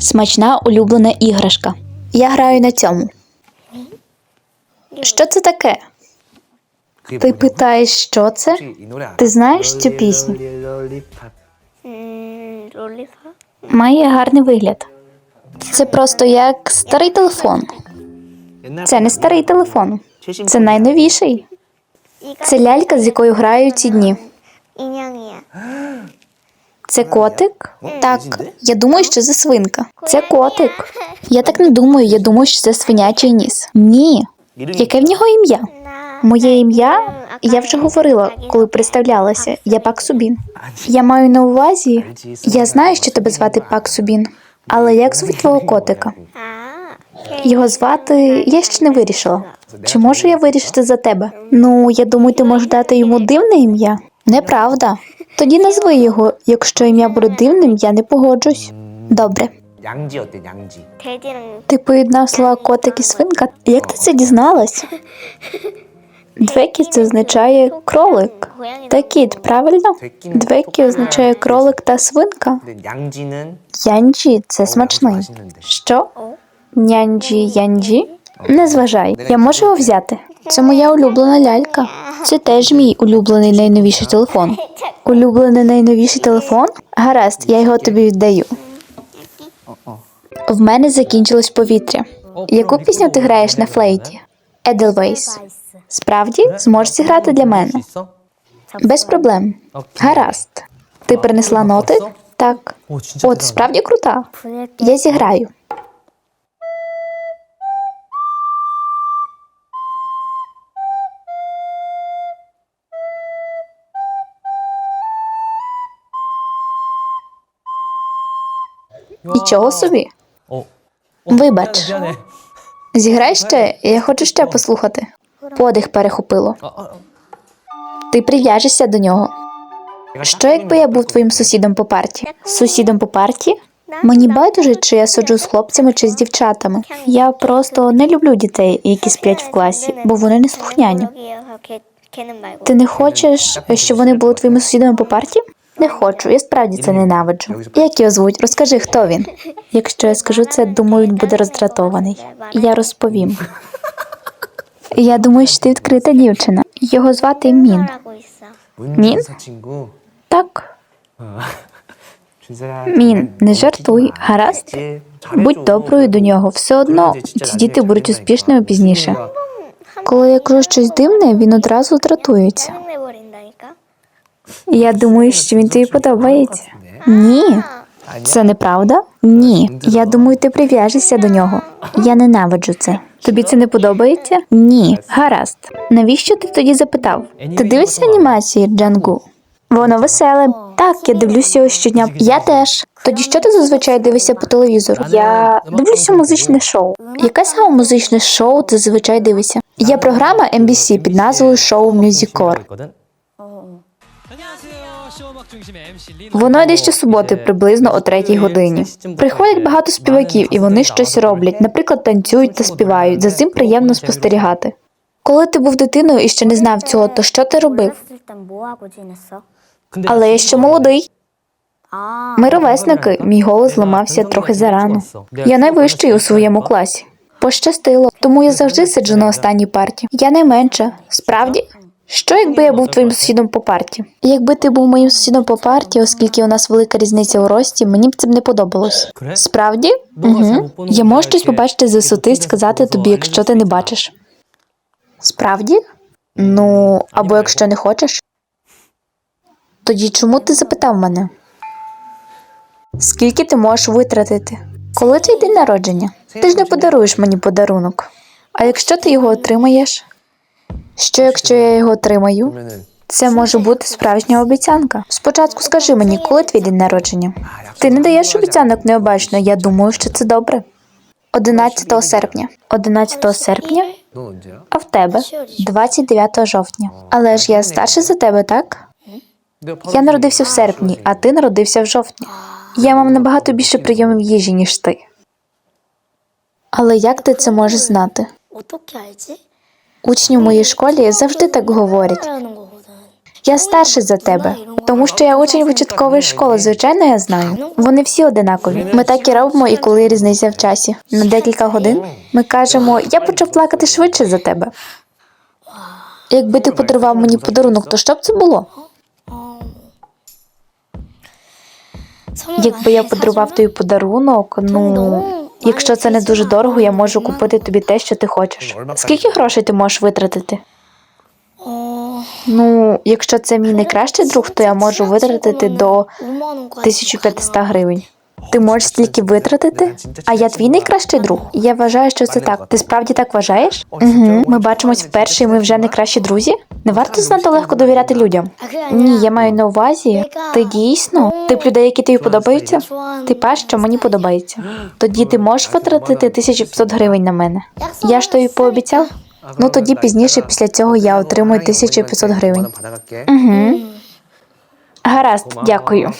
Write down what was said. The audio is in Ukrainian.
Смачна улюблена іграшка. Я граю на цьому. Що це таке? Ти питаєш, що це? Ти знаєш цю пісню? Має гарний вигляд. Це просто як старий телефон. Це не старий телефон. Це найновіший. Це лялька, з якою граю ці дні. Це котик? Так, я думаю, що це свинка. Це котик. Я так не думаю, я думаю, що це свинячий ніс. Ні. Яке в нього ім'я? Моє ім'я я вже говорила, коли представлялася. Я пак Субін. Я маю на увазі, я знаю, що тебе звати пак Субін. Але як звуть твого котика? Його звати я ще не вирішила. Чи можу я вирішити за тебе? Ну, я думаю, ти можеш дати йому дивне ім'я. Неправда. Тоді назви його. Якщо ім'я буде дивним, я не погоджусь. Добре. 양지 어때 양지 돼지랑 Ти поєднав слова котик і свинка. Як ти це дізналась? Двекі це означає кролик. 고양이 Та кіт, правильно? Двекі означає кролик та свинка. 근데 양지는 Янджі це смачний. 맛있는데 Що? Нянджі янджі? Не зважай, я можу його взяти. Це моя улюблена лялька. Це теж мій улюблений найновіший телефон. Улюблений найновіший телефон? Гаразд, я його тобі віддаю. В мене закінчилось повітря. Яку пісню ти граєш на флейті? Edelweiss. Справді зможеш зіграти для мене? Без проблем. Гаразд. Ти принесла ноти? Так. От, справді крута. Я зіграю. Нічого собі. Вибач, зіграй ще, я хочу ще послухати. Подих перехопило. Ти прив'яжешся до нього. Що, якби я був твоїм сусідом по парті? Сусідом по парті? Мені байдуже, чи я сиджу з хлопцями чи з дівчатами. Я просто не люблю дітей, які сплять в класі, бо вони не слухняні. Ти не хочеш, щоб вони були твоїми сусідами по парті? Не хочу, я справді це ненавиджу. Як його звуть? Розкажи, хто він. Якщо я скажу це, думаю, він буде роздратований. І Я розповім. Я думаю, що ти відкрита дівчина. Його звати Мін. Мін? Так. Мін, не жартуй, гаразд. Будь доброю до нього. Все одно ці діти будуть успішними пізніше. Коли я кажу щось дивне, він одразу дратується. Я думаю, що він тобі подобається. Ні. Це неправда? Ні. Я думаю, ти прив'яжешся до нього. Я ненавиджу це. Тобі це не подобається? Ні. Гаразд. Навіщо ти тоді запитав? Ти дивишся анімації Джангу? Воно веселе. Так, я дивлюся його щодня. Я теж. Тоді що ти зазвичай дивишся по телевізору? Я дивлюся музичне шоу. Яке саме музичне шоу ти зазвичай дивишся? Є програма MBC під назвою Шоу Мюзікор. Воно йде щосуботи приблизно о третій годині. Приходять багато співаків, і вони щось роблять, наприклад, танцюють та співають. За цим приємно спостерігати. Коли ти був дитиною і ще не знав цього, то що ти робив? Але я ще молодий. Ми ровесники. Мій голос зламався трохи зарано. Я найвищий у своєму класі. Пощастило, тому я завжди сиджу на останній парті. Я найменша. Справді що якби я був твоїм сусідом по парті? Якби ти був моїм сусідом по парті, оскільки у нас велика різниця у рості, мені б це б не подобалось. Справді? Угу. Я можу щось побачити з висоти і сказати тобі, якщо ти не бачиш. Справді? Ну, або якщо не хочеш. Тоді чому ти запитав мене? Скільки ти можеш витратити? Коли твій день народження? Ти ж не подаруєш мені подарунок. А якщо ти його отримаєш? Що якщо я його отримаю? Це може бути справжня обіцянка. Спочатку скажи мені, коли твій день народження? Ти не даєш обіцянок необачно. Я думаю, що це добре. 11 серпня. 11 серпня? А в тебе 29 жовтня. Але ж я старший за тебе, так? Я народився в серпні, а ти народився в жовтні. Я мав набагато більше прийомів їжі, ніж ти. Але як ти це можеш знати? Учні в моїй школі завжди так говорять. Я старший за тебе, тому що я учень початкової школи. Звичайно, я знаю. Вони всі одинакові. Ми так і робимо, і коли різниця в часі. На декілька годин ми кажемо, я почав плакати швидше за тебе. Якби ти подарував мені подарунок, то що б це було? Якби я подарував тобі подарунок, ну якщо це не дуже дорого, я можу купити тобі те, що ти хочеш. Скільки грошей ти можеш витратити? Ну, якщо це мій найкращий друг, то я можу витратити до 1500 гривень. Ти можеш стільки витратити, а я твій найкращий друг. Я вважаю, що це так. Ти справді так вважаєш? Угу. Ми бачимось вперше, і ми вже найкращі друзі. Не варто знати легко довіряти людям. Ні, я маю на увазі. Ти дійсно тип людей, які тобі подобаються? Ти пеш, що мені подобається. Тоді ти можеш витратити 1500 гривень на мене. Я ж тобі пообіцяв. Ну тоді пізніше, після цього я отримую 1500 гривень. Угу. Гаразд, дякую.